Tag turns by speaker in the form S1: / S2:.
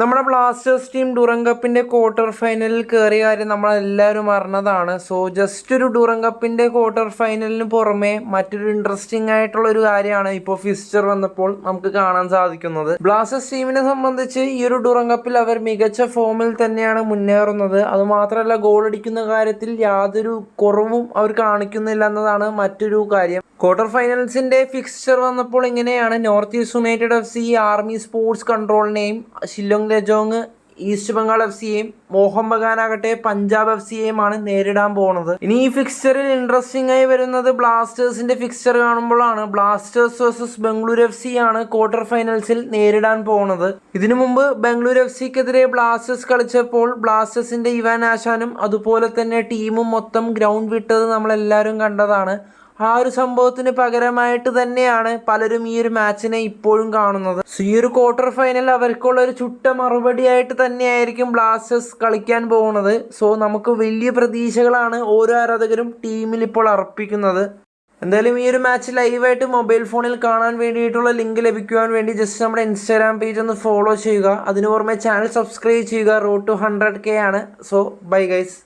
S1: നമ്മുടെ Blasters team ഡൂറം കപ്പിന്റെ quarter ഫൈനലിൽ കയറിയ കാര്യം നമ്മളെല്ലാവരും അറിഞ്ഞതാണ്. സോ ജസ്റ്റ് ഒരു ഡൂറം കപ്പിന്റെ ക്വാർട്ടർ ഫൈനലിന് പുറമെ മറ്റൊരു ഇൻട്രസ്റ്റിംഗ് ആയിട്ടുള്ള ഒരു കാര്യമാണ് ഇപ്പോൾ ഫിസ്റ്റർ വന്നപ്പോൾ നമുക്ക് കാണാൻ സാധിക്കുന്നത്. ബ്ലാസ്റ്റേഴ്സ് ടീമിനെ സംബന്ധിച്ച് ഈ ഒരു ഡൂറം കപ്പിൽ അവർ മികച്ച ഫോമിൽ തന്നെയാണ് മുന്നേറുന്നത്. അതുമാത്രമല്ല ഗോൾ അടിക്കുന്ന കാര്യത്തിൽ യാതൊരു കുറവും അവർ കാണിക്കുന്നില്ല എന്നതാണ് മറ്റൊരു കാര്യം. ക്വാർട്ടർ ഫൈനൽസിന്റെ ഫിക്സ്ചർ വന്നപ്പോൾ ഇങ്ങനെയാണ് north east united F C army sports കൺട്രോളിനെയും Shillong Lajong east Bengal F സിയെയും മോഹൻ ബഗാൻ ആകട്ടെ പഞ്ചാബ് എഫ് സിയെയുമാണ് നേരിടാൻ പോകുന്നത് ഇനി ഈ ഫിക്സ്ചറിൽ ഇൻട്രസ്റ്റിംഗ് ആയി വരുന്നത് ബ്ലാസ്റ്റേഴ്സിന്റെ ഫിക്സ്ചർ കാണുമ്പോഴാണ്. Blasters versus Bengaluru F C ആണ് ക്വാർട്ടർ ഫൈനൽസിൽ നേരിടാൻ പോകുന്നത് ഇതിനു മുമ്പ് ബംഗളൂരു എഫ് സിക്കെതിരെ ബ്ലാസ്റ്റേഴ്സ് കളിച്ചപ്പോൾ ബ്ലാസ്റ്റേഴ്സിന്റെ ഇവാൻ ആശാനും അതുപോലെ തന്നെ ടീമും മൊത്തം ഗ്രൗണ്ട് വിട്ടത് നമ്മളെല്ലാവരും കണ്ടതാണ്. ആ ഒരു സംഭവത്തിന് പകരമായിട്ട് തന്നെയാണ് പലരും ഈ ഒരു മാച്ചിനെ ഇപ്പോഴും കാണുന്നത്. സോ ഈ ഒരു ക്വാർട്ടർ ഫൈനൽ അവർക്കുള്ള ഒരു ചുട്ട മറുപടി മറുപടിയായിട്ട് തന്നെയായിരിക്കും ബ്ലാസ്റ്റേഴ്സ് കളിക്കാൻ പോകുന്നത്. സോ നമുക്ക് വലിയ പ്രതീക്ഷകളാണ് ഓരോ ആരാധകരും ടീമിൽ ഇപ്പോൾ അർപ്പിക്കുന്നത്. എന്തായാലും ഈ ഒരു മാച്ച് ലൈവായിട്ട് മൊബൈൽ ഫോണിൽ കാണാൻ വേണ്ടിയിട്ടുള്ള ലിങ്ക് ലഭിക്കുവാൻ വേണ്ടി ജസ്റ്റ് നമ്മുടെ ഇൻസ്റ്റാഗ്രാം പേജ് ഒന്ന് ഫോളോ ചെയ്യുക. അതിനു പുറമെ ചാനൽ സബ്സ്ക്രൈബ് ചെയ്യുക. റോഡ് ടു ഹൺഡ്രഡ് കെ ആണ്. So bye guys